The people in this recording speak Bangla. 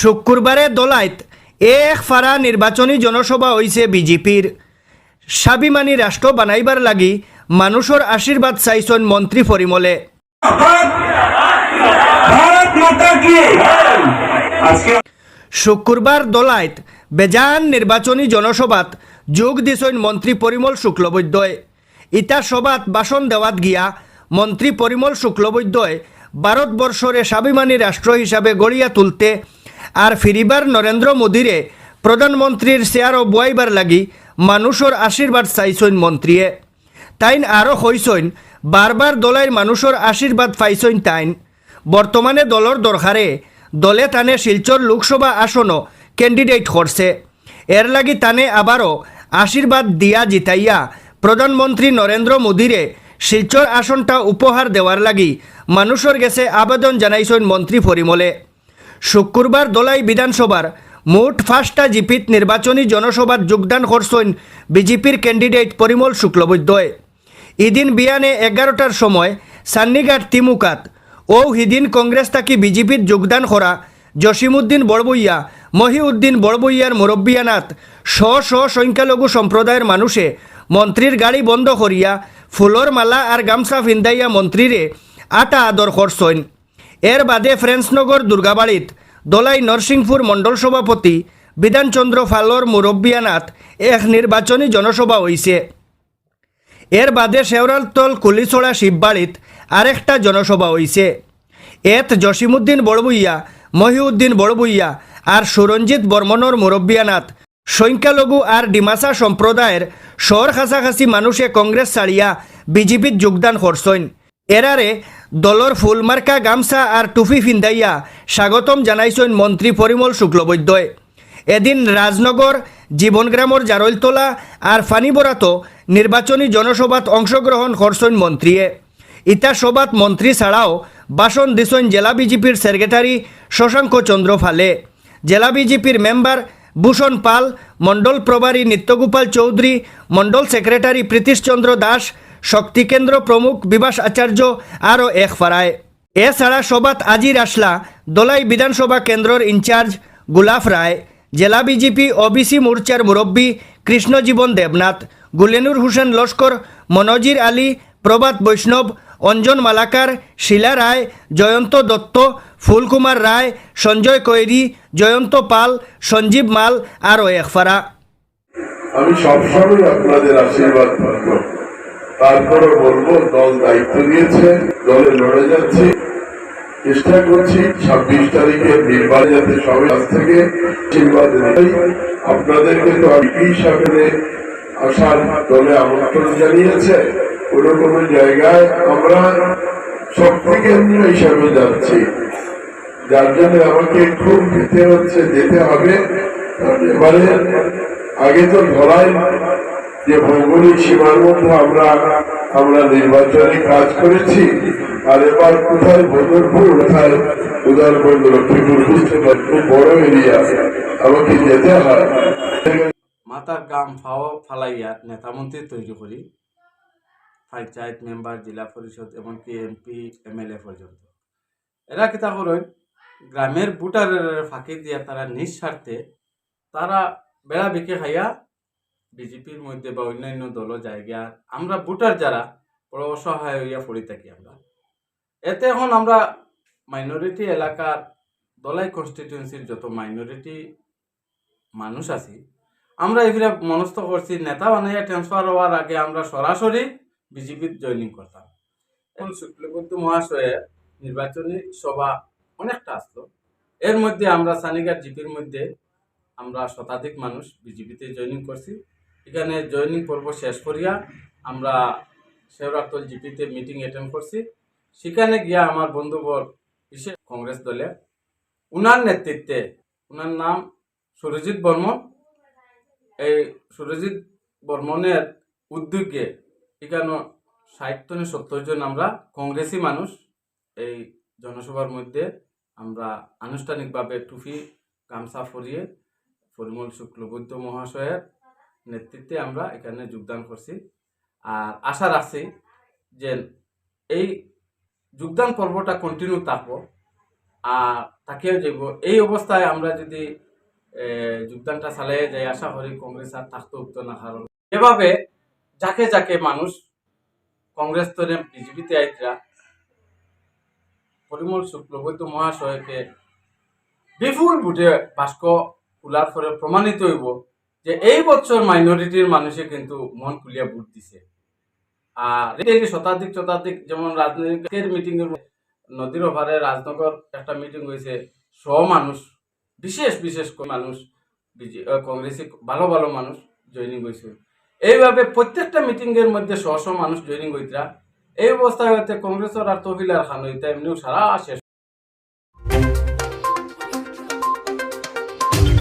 শুক্রবারে দলাইত এক ফারা নির্বাচনী জনসভা হয়েছে বিজেপির। স্বাভিমানী রাষ্ট্র বানাইবার লাগি মানুষের আশীর্বাদ চাইছেন মন্ত্রী পরিমলে শুক্রবার দলাইত বেজান নির্বাচনী জনসভাত যোগ দিছেন মন্ত্রী পরিমল শুক্লবৈদ্যয় ইটা সভাত ভাষণ দেওয়াত গিয়া মন্ত্রী পরিমল শুক্লবৈদ্যয় ভারতবর্ষরে স্বাভিমানী রাষ্ট্র হিসাবে গড়িয়া তুলতে আর ফিরিবার নরেন্দ্র মোদীরে প্রধানমন্ত্রীর চেয়ারও বুয়াইবার লাগি মানুষের আশীর্বাদ চাইছইন মন্ত্রীয়ে তাইন আরও হইছইন, বারবার দলের মানুষের আশীর্বাদ পাইছইন তাইন। বর্তমানে দলর দরকারে, দলে তানে শিলচর লোকসভা আসনও ক্যান্ডিডেট করছে। এর লাগি তানে আবারও আশীর্বাদ দিয়া জিতাইয়া প্রধানমন্ত্রী নরেন্দ্র মোদীরে শিলচর আসনটা উপহার দেওয়ার লাগি মানুষের গেছে আবেদন জানাইছেন মন্ত্রী পরিমলে শুক্রবার দলাই বিধানসভার মোট ফার্স্টটা জিপিত নির্বাচনী জনসভাত যোগদান করছেন বিজেপির ক্যান্ডিডেট পরিমল শুক্লবৈদ্যয় ইদিন বিয়ানে এগারোটার সময় সান্নিঘাট তিমুকাত ও হিদিন কংগ্রেস তাকি বিজেপির যোগদান করা জসিমউদ্দিন বড়বইয়া, মহিউদ্দিন বড়বইয়ার মুরব্বিয়ানাত শ শ সংখ্যালঘু সম্প্রদায়ের মানুষে মন্ত্রীর গাড়ি বন্ধ করিয়া ফুলর মালা আর গামছা ফিন্দাইয়া মন্ত্রীরে আটা আদর করছেন এর বাদে ফ্রেন্সনগর, দুর্গাবাড়িত, দলাই নরসিংপুর মণ্ডল সভাপতি, বিধানচন্দ্র ফালর মুরব্বিয়ানাথ এক নির্বাচনী জনসভা হইছে। এর বাদে শেওরালতল কুলিছড়া শিববাড়িত আরেকটা জনসভা হইছে। এত জসিমুদ্দিন বড়বুইয়া, মহিউদ্দিন বড়বুইয়া আর সুরঞ্জিত বর্মনর মুরব্বিয়ানাথ, সংখ্যালঘু আর ডিমাসা সম্প্রদায়ের শহর কাছাকাছি মানুষে কংগ্রেস ছাড়িয়া বিজেপিত যোগদান করছেন। এরারে দলর ফুলমার্কা গামছা আর টুপি ফিন্দাইয়া স্বাগতম জানাইছেন মন্ত্রী পরিমল শুক্লবৈদ্যয় এদিন রাজনগর জীবনগ্রামর জারৈলতলা আর ফানিবরাত নির্বাচনী জনসভাত অংশগ্রহণ করছেন মন্ত্রীয়ে ইতা সভাত মন্ত্রী ছাড়াও বাসন দিছেন জেলা বিজেপির সেক্রেটারি শশাঙ্ক চন্দ্র ফালে জেলা বিজেপির মেম্বার ভূষণ পাল, মণ্ডল প্রভারী নিত্যগোপাল চৌধুরী মণ্ডল সেক্রেটারি প্রীতিশচন্দ্র দাস শক্তিকেন্দ্র প্রমুখ বিভাস আচার্য আরও এক ফারায়। এছাড়া সবাত আজির আসলা, দলাই বিধানসভা কেন্দ্রর ইনচার্জ গুলাফ রায়, জেলা বিজেপি ওবিসি মোর্চার মুরব্বী কৃষ্ণজীবন দেবনাথ, গুলেনুর হোসেন লস্কর, মনোজির আলী, প্রভাত বৈষ্ণব, অঞ্জন মালাকার, শিলা রায়, জয়ন্ত দত্ত, ফুলকুমার রায়, সঞ্জয় কৈরি, জয়ন্ত পাল, সঞ্জীব মাল, আরও একফারা আমি সবসময় আপনাদের আশীর্বাদ তারপরে বলব, দল দায়িত্ব নিয়েছে, দলে লড়ে যাচ্ছি। চেষ্টা করছি ছাব্বিশ তারিখে নির্বাচন যাতে সবাই কাছ থেকে আপনাদেরকে তো আসার দলে আমন্ত্রণ জানিয়েছে কোন কোন জায়গায় আমরা শক্তি কেন্দ্র হিসাবে যাচ্ছি। যার জন্য আমাকে খুব যেতে হচ্ছে, যেতে হবে। এবারে আগে তো ধরাই যে ভৌগোলিক সীমার মধ্যে আমরা আমরা নির্বাচনে কাজ করেছি, আর এবার কোথায় বদরপুর, কোথায় উদারবন্দ লক্ষ্মীপুর খুব বড় এরিয়া। আমাকে যেতে হয়। মাতার গাম ফাও ফালাইয়া নেতা মন্ত্রী তৈরি করি, পঞ্চায়েত মেম্বার, জেলা পরিষদ, এমনকি এমপি, এমএলএ পর্যন্ত। এরা কিতা করেন গ্রামের ভোটারের ফাঁকি দিয়া তারা নিঃস্বার্থে তারা বেড়া বিকে খাইয়া বিজেপির মধ্যে বা অন্যান্য দল জায়গা আমরা ভোটার যারা, বড় অসহায় হইয়া পড়ে থাকি আমরা। এতে এখন আমরা মাইনরিটি এলাকার দলাই কনস্টিটিউয়েন্সির যত মাইনরিটি মানুষ আছি, আমরা এগুলো মনস্থ করছি, নেতা বানাইয়া ট্রান্সফার হওয়ার আগে আমরা সরাসরি বিজেপির জয়নিং করতাম। এখন শুক্লবন্ধু মহাশয়ের নির্বাচনী সভা অনেকটা আসলো। এর মধ্যে আমরা সানিগার জিপির মধ্যে আমরা শতাধিক মানুষ বিজেপিতে জয়নিং করছি। এখানে জয়নিং পর্ব শেষ করিয়া আমরা শেওরাতল জিপিতে মিটিং অ্যাটেন্ড করছি। সেখানে গিয়া আমার বন্ধুবর বিশেষ কংগ্রেস দলে উনার নেতৃত্বে, উনার নাম সুরজিৎ বর্মন। এই সুরজিৎ বর্মনের উদ্যোগে এখানে ষাট সত্তর জন আমরা কংগ্রেসি মানুষ। এই জনসভার মধ্যে আমরা আনুষ্ঠানিকভাবে টুপি, গামছা পরিয়ে পরিমল শুক্লবৈদ্য মহাশয়ের নেতৃত্বে আমরা এখানে যোগদান করছি। আর আশা রাখছি যে এই যোগদান পর্বটা কন্টিনিউ থাকব। আর তাকেও যাইব এই অবস্থায় আমরা যদি যোগদানটা চালিয়ে যাই, আশা করি কংগ্রেস আর থাকতে উঠতো না কারণ এভাবে যাকে যাকে মানুষ কংগ্রেস তো বিজেপিতে আইতরা, পরিমল শুক্লবৈদ্য মহাশয়কে বিপুল ভোটে বাস্ক খোলার পরে প্রমাণিত হইব। যে এই বছর মাইনরিটির মানুষে কিন্তু মন খুলিয়া ভোট দিছে। আর শতাধিক শতাধিক যেমন রাজনৈতিক মিটিং এর নদীর ওভারে রাজনগর একটা মিটিং হয়েছে শ মানুষ বিশেষ বিশেষ মানুষ আহ, ভালো ভালো মানুষ জয়নিং হয়েছে। এইভাবে প্রত্যেকটা মিটিং এর মধ্যে শ শ মানুষ জয়নিং হইতরা। এই অবস্থায় হইতে কংগ্রেসের আর তহিলার খান হইতে এমনিও সারা শেষ